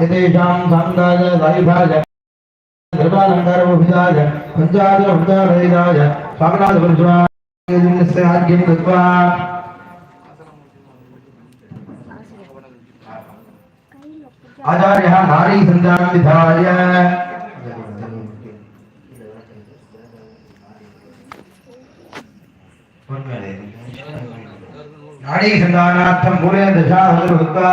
यतेषां साङ्गाय वायुभाय सर्वालङ्कारमभिधाय पञ्चादशभुजालयिताय स्वामिनाथपुरुषाय आज्ञं दत्त्वा आचार्यः नारी सञ्जानं विधाय नाडी सन्धानार्थं मूले दशा भूत्वा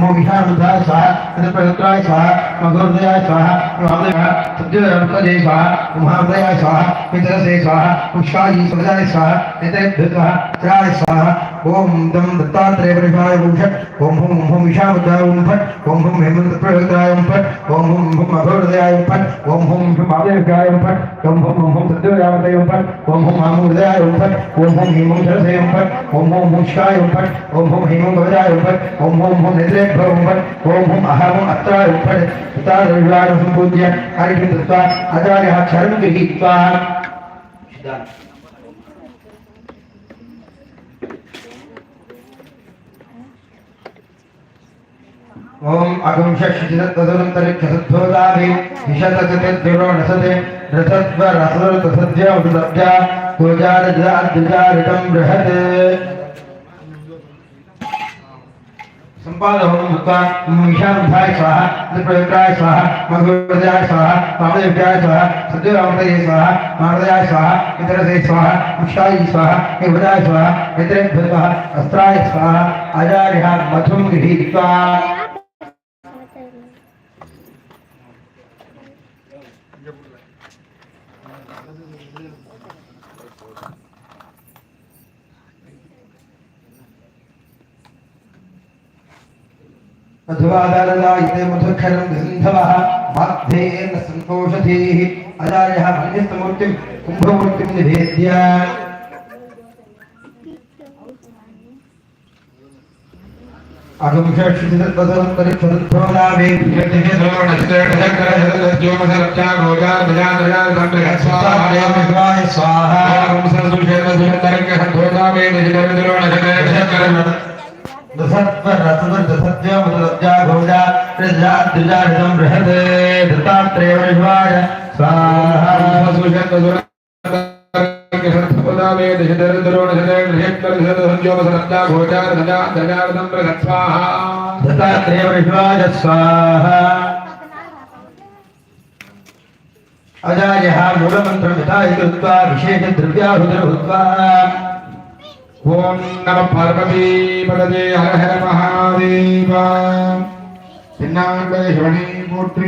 ओम विषाणुधाय स्वाहा तदप्रयुक्ताय स्वाहा मघोदयाय स्वाहा महादयाय सद्योरपदे स्वाहा महादयाय स्वाहा पितरसे स्वाहा पुष्पायी सदाय स्वाहा एतेभ्यः स्वाहा त्राय स्वाहा ओम दम दत्तात्रेय परिषाय ओम षट् ओम हुम हुम विषाणुधाय ओम फट् ओम हुम हेमंत प्रयुक्ताय ओम फट् ओम हुम हुम मघोदयाय ओम फट् ओम हुम हुम महादयाय ओम फट् ओम हुम हुम हुम सद्योरपदे ओम फट् ओम हुम महादयाय ओम फट् ओम हुम हेमंत रसे ओम फट् ओम हुम पुष्पाय ओम फट् ओम हुम हेमंत वदाय ओम फट् ओम हुम हुम नेत्रेभ्यो ओम फट् ओम हुम अहम अत्राय ओम फट् दत्तात्रेय सम्पूज्य हरिं दत्त्वा आचार्यः क्षरं गृहीत्वा ओम अगम षष्ठितदनन्तरिक्षसद्धोदाभि विशतसतिर्जुरो नसते रसत्व रसर तसद्य उदब्जा पूजारजाद्विजारितं बृहत्। संपादनं भूत्वा ईशानुधाय स्वाहा त्रिप्रयुक्ताय स्वाहा मधुर्याय स्वाहा वामदेव्याय स्वाहा सद्योरामदये स्वाहा, मार्दयाय स्वाहा, इतरसे स्वाहा पुष्टाय स्वाहा हेवदाय स्वाहा इतरेभ्यः स्वाहा, अस्त्राय स्वाहा, आचार्यः मधुं गृहीत्वा मधुवादारदायिते मधुक्षरं सिन्धवः माध्येन सन्तोषधीः। आचार्यः मन्यस्तमूर्तिं कुम्भमूर्तिं निवेद्य। स्वाहा अजायः मूलमन्त्रं यथा कृत्वा विशेषद्रव्याहुतिर्भूत्वा ஓம் நம பார்வதீபதே ஹர ஹர மகாதேவா. என்னாங்களை சிவனை போற்றி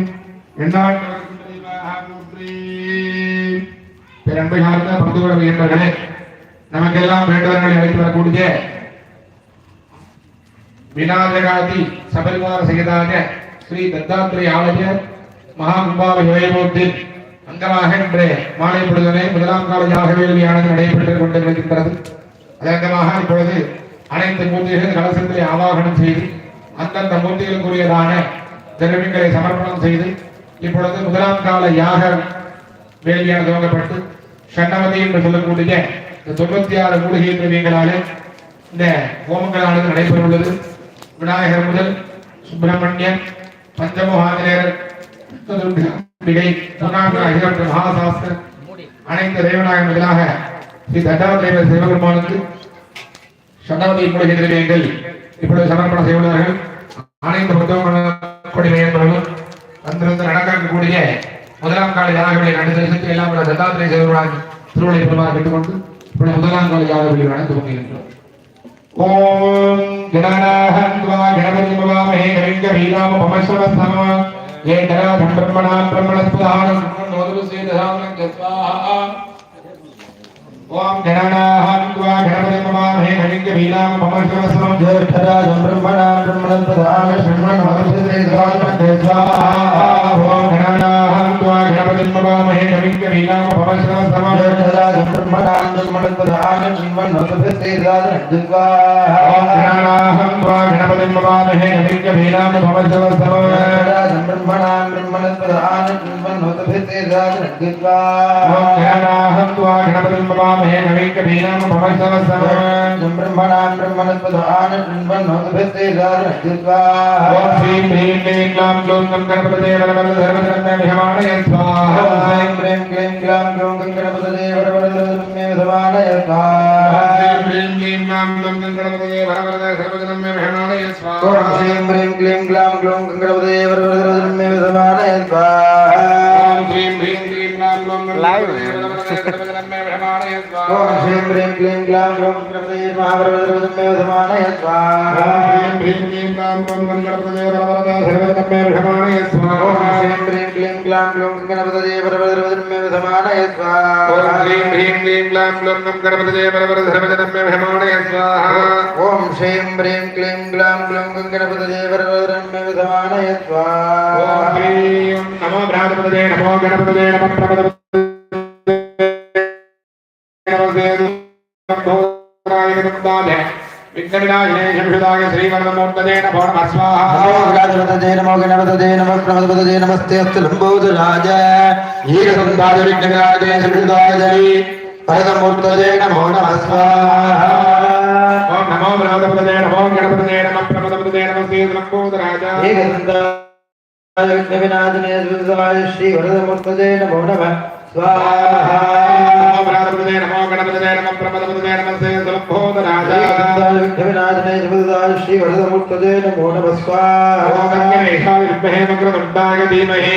பெரம்பை சார்ந்த பந்துகோட வீரர்களே நமக்கெல்லாம் வேண்டுதல்களை அழைத்து வரக்கூடிய விநாயகாதி சபரிவார செய்ததாக ஸ்ரீ தத்தாத்திரை ஆலய மகாகும்பாவை சிவயமூர்த்தி அங்கமாக இன்று மாலை பொழுதனை முதலாம் கால யாக நடைபெற்றுக் கொண்டிருக்கின்றது. அதங்கமாக இப்பொழுது அனைத்து மூர்த்திகளும் கலசத்தை ஆவாகனம் செய்து அந்தந்த மூர்த்திகளுக்குரியதான திரவியங்களை சமர்ப்பணம் செய்து இப்பொழுது முதலாம் கால யாக வேலியாக துவங்கப்பட்டு ஷண்ணவதி என்று சொல்லக்கூடிய இந்த தொண்ணூத்தி ஆறு மூலிகை திரவியங்களாலே இந்த ஹோமங்களானது நடைபெறவுள்ளது. விநாயகர் முதல் சுப்பிரமணியன் பஞ்சமுகாந்திரர் அம்பிகை அனைத்து தேவநாயகர்களாக ஸ்ரீ தண்டாவதேவ சிவபெருமானுக்கு சண்டாவதி கூட திரவியங்கள் இப்பொழுது சமர்ப்பணம் செய்வதார்கள் அனைத்து புத்தகங்களும் என்பவர்களும் வந்திருந்து நடக்கக்கூடிய முதலாம் கால யாகங்களை நடத்தி எல்லாம் உள்ள தத்தாத்திரை சிவபெருமான் திருவள்ளை பெருமாள் கேட்டுக்கொண்டு இப்பொழுது முதலாம் கால யாகங்களை நடந்து கொண்டிருக்கிறோம். ஓம் கணநாஹம் துவா கணபதி பவாமஹே கவிங்க வீராம பமஸ்வரஸ்தம ஏ கராதம் பிரம்மணாம் பிரம்மணஸ்பதானம். நோதுரு சேதசாமம் ஜஸ்வாஹா ओम गणानाहं त्वा गणपते नमामहे गणिङ्गभीनां भमर्षवसनं ज्येष्ठराजं ब्रह्मणां ब्रह्मणं प्रधानं शृण्वन् हरसते स्वान्ते स्वाहा ओम गणानाहं त्वा गणपते नमामहे गणिङ्गभीनां भमर्षवसनं ज्येष्ठराजं ब्रह्मणां ब्रह्मणं प्रधानं शृण्वन् हरसते स्वान्ते स्वाहा ओम गणानाहं त्वा गणपते नमामहे गणिङ्गभीनां भमर्षवसनं ब्रह्मणां ब्रह्मणस्पदानृन्वन्नोतभितेजागृत्वाहन्त्वाघणपतिर्मवामहे नवैकभीनां भवसवसमं ब्रह्मणां ब्रह्मणस्पदानृन्वन्नोतभितेजागृत्वाः ॐ श्रीं ह्रीं क्लीं क्लां क्लौं गं गणपतये वरवरधर्मधर्मविहमाणय स्वाहा ॐ श्रीं क्लीं क्लीं क्लां क्लौं गं गणपतये वरवरधर्मविहमाणय स्वाहा ॐ श्रीं क्लीं क्लां क्लौं गं गणपतये वरवरधर्मधर्मविहमाणय स्वाहा ॐ श्रीं क्लीं क्लीं क्लां ॐ ह्रीं ह्रीं क्लीं क्लां ग्लौं गणपतये महाप्रभुदमे वधमानय स्वाहा ॐ ह्रीं ह्रीं क्लीं क्लां ग्लौं गणपतये परवरदमे वधमानय स्वाहा ॐ ह्रीं ह्रीं क्लीं क्लां ग्लौं गणपतये परवरदमे वधमानय स्वाहा ॐ ह्रीं ह्रीं क्लीं क्लां ग्लौं गणपतये परवरदमे वधमानय स्वाहा ॐ श्रीं ह्रीं क्लीं क्लां ग्लौं गणपतये परवरदमे वधमानय स्वाहा ॐ ह्रीं नमो भ्रातपदे नमो गणपतये नमः प्रपदपदे விநாயகமுந்தாய விக்ன விநாயகே சம்சுதாய ஸ்ரீவரதமூர்த்ததே நமோ நம ஸ்வாஹாஜபதே நமோ கணபதே நம பிரணவதே நமஸ்தே அஸ்து லம்போதராஜ ஈரசந்தாய விக்ன விநாயகே சம்சுதாய ஜெய் பரதமூர்த்ததே நமோ நம ஸ்வாஹா ஓம் நமோ பிரணவதே நமோ கணபதே நம பிரணவதே நம ஸ்வாஹா श्री वरदमुत्तदे नमो नमस्कार ओमग्नेहा विद्महे मक्रदण्डाय धीमहि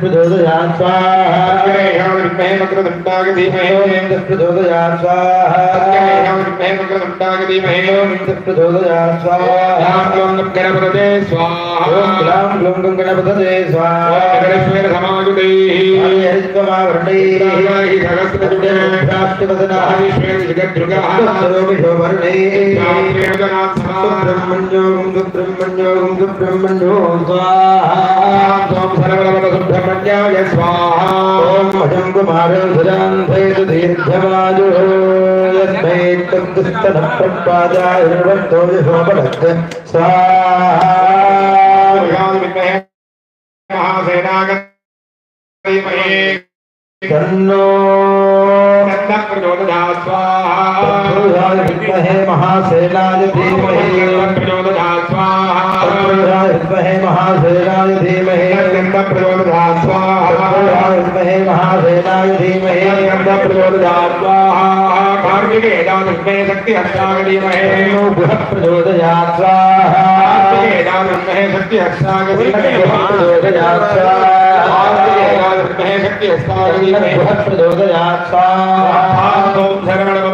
प्रचोदयात् स्वाहा अग्नेहा विद्महे मक्रदण्डाय धीमहि ओम प्रचोदयात् स्वाहा अग्नेहा विद्महे मक्रदण्डाय धीमहि ओम प्रचोदयात् स्वाहा ओम गणपतये स्वाहा ओम ग्लां ग्लुं गणपतये स्वाहा ओम गणेशेन समायुतैः हरित्वमावरणैः सहस्रजुटे प्राप्तिवदनाः विश्वे जगद्रुगाः सर्वमिषो वर्णैः प्राप्तिवदनात् समायुतैः സുബ്രഹ്മണ്യോകം സുബ്രഹ്മണ്യോകം സുബ്രഹ്മണ്യോ സുബ്രഹ്മണ്യായ സ്വാഹ ഓം ഭജം കുമാരസുരാന്തേതു ദീർഘമാജോ യസ്മൈ തദ്ദിഷ്ടനപ്രപാദായ ഭവന്തോ യഹോപലത്ത് സ്വാഹ മഹാസേനാഗ तन्नो प्रचोदयास्वाहे महासेनाय धीमहि प्रचोदयास्वाहे महासेनाय धीमहि प्रचोदयास्वाहे महासेनाय धीमहि प्रचोदयास्वाहे शक्ति हस्तागदीमहे प्रचोदयास्वाहे शक्ति हस्तागदीमहे प्रचोदयास्वाहा शक्ति अस्माकं बृहत्प्रचोदयात् स्वाहा ॐ सगणगो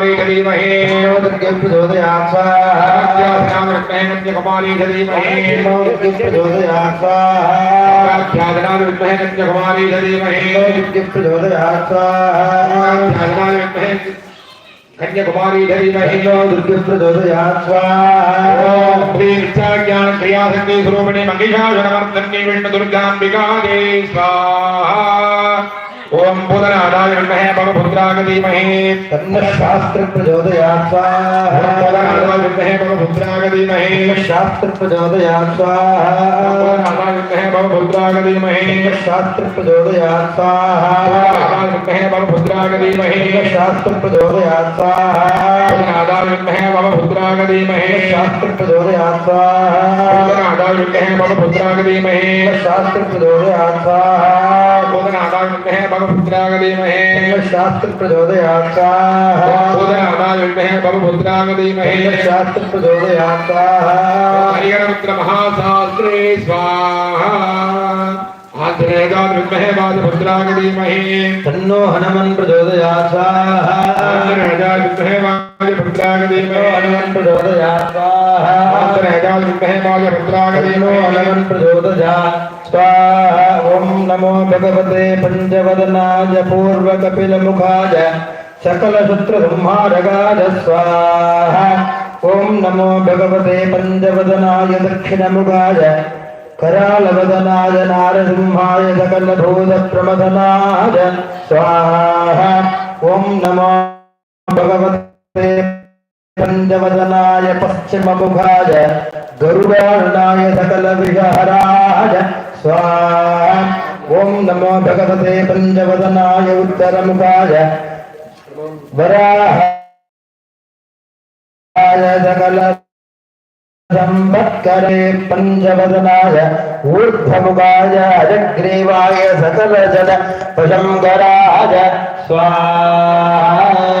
कन्यकुमारी धीमहि दुर्गं प्रचोदयात् स्वाहा विद्महे कन्यकुमारी धीमहि दुर्गं प्रचोदयात् स्वाहा विद्महे कन्यकुमारी धीमहि दुर्गं प्रचोदयात् स्वाहा विद्महे कन्यकुमारी धीमहि दुर्गं प्रचोदयात् स्वाहा ज्ञान क्रिया शक्ति स्वरूपिणी मंगिषाशनवर्धन्ये विष्णु दुर्गाम्बिका दे स्वाहा ओम भूतनादाय विद्महे भवभुद्राय धीमहि तन्नः स्वाहा। विद्महे भवभुद्राय धीमहि शास्त्रप्रचोदयात् स्वाहा। भूतनादाय विद्महे भवभुद्राय धीमहि स्वाहा। विद्महे धीमहि शास्त्रप्रचोदयात् स्वाहा। भूतनादाय विद्महे भवभुद्राय धीमहि स्वाहा। विद्महे भवपुत्राय धीमहि शास्त्र प्रचोदयात् स्वाहा। बोधनादाय विद्महे धीमहि शास्त्र प्रचोदयात् स्वाहा बोधनादाय विद्महे भवपुत्राय शास्त्र प्रचोदयात् स्वाहा। हरिहरपुत्र महाशास्त्रे स्वाहा तन्नो हनुमन् प्रचोदयात्। स्वाहा आञ्जनेयाय विद्महे वाजपुत्राय धीमहि हनुमन् प्रचोदयात् स्वाहा हनुमन् प्रचोदयात्। स्वाहा नमो भगवते पञ्चवदनाय पूर्वकपिलमुखाय सकलशत्रुसंहारकाय स्वाहा। ॐ नमो भगवते पञ्चवदनाय दक्षिणमुखाय करालवदनाय नारसिंहाय सकलभूतप्रमदनाय स्वाहा। ॐ नमो भगवते पञ्चवदनाय पश्चिममुखाय गरुडार्णाय सकलविषहराय स्वाहा। ॐ नमो भगवते पंचवदनाय उत्तरमुखाय वराहाय सकल संवत्करे पञ्चवदनाय ऊर्ध्वमुखाय अजग्रीवाय सकलजन पशङ्कराय स्वाहा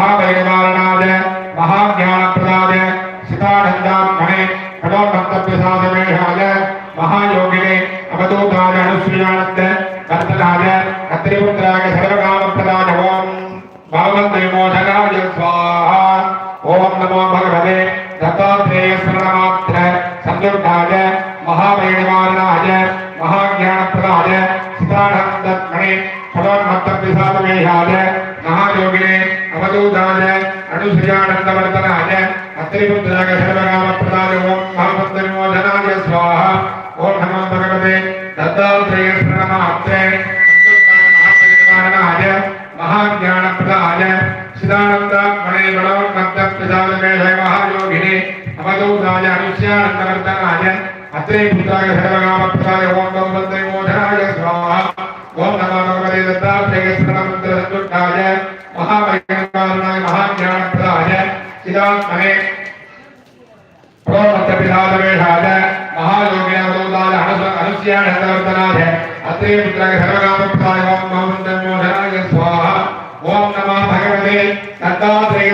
மகாபரிநிவாரணாய மகாஞானப்பிரதாய சிதானந்தாத்மனே கடோன்மத்தப்பிய சாதமேஷாய மகாயோகினே அவதூதாய அனுஸ்ரீயானந்த கர்த்தனாய கத்திரிபுத்திராய சர்வகாம सितानन्दत्मणे फलोन्मत्तपिसादमेहाय महायोगिने अवधूताय अनुश्रियानन्दवर्तनाय अत्रिपुत्राय सर्वकामप्रदाय ओम महापत्तविमोचनाय स्वाहा ओम नमो भगवते दत्तात्रेय स्मरणमात्रे संयुक्ताय महापरिवारणाय महाज्ञानप्रदाय सिदानन्दात्मने फलोन्मत्तपिसादमेहाय महायोगिने अवधूताय अनुश्रियानन्दवर्तनाय अत्रे पुत्राय सर्वकामप्रदाय ओम भगवते मोचनाय स्वाहा ओम नमो भगवते दत्तात्रेय स्मरणमन्त्रसंयुक्ताय महापरिवारणाय महाज्ञानप्रदाय सिदात्मने प्रोमत्तपिधादवेषाय महायोगिने अवधूताय अनुस्यानन्दवर्तनाय अत्रे पुत्राय सर्वकामप्रदाय ओम भगवते मोचनाय स्वाहा ओम नमः भगवते दत्तात्रेय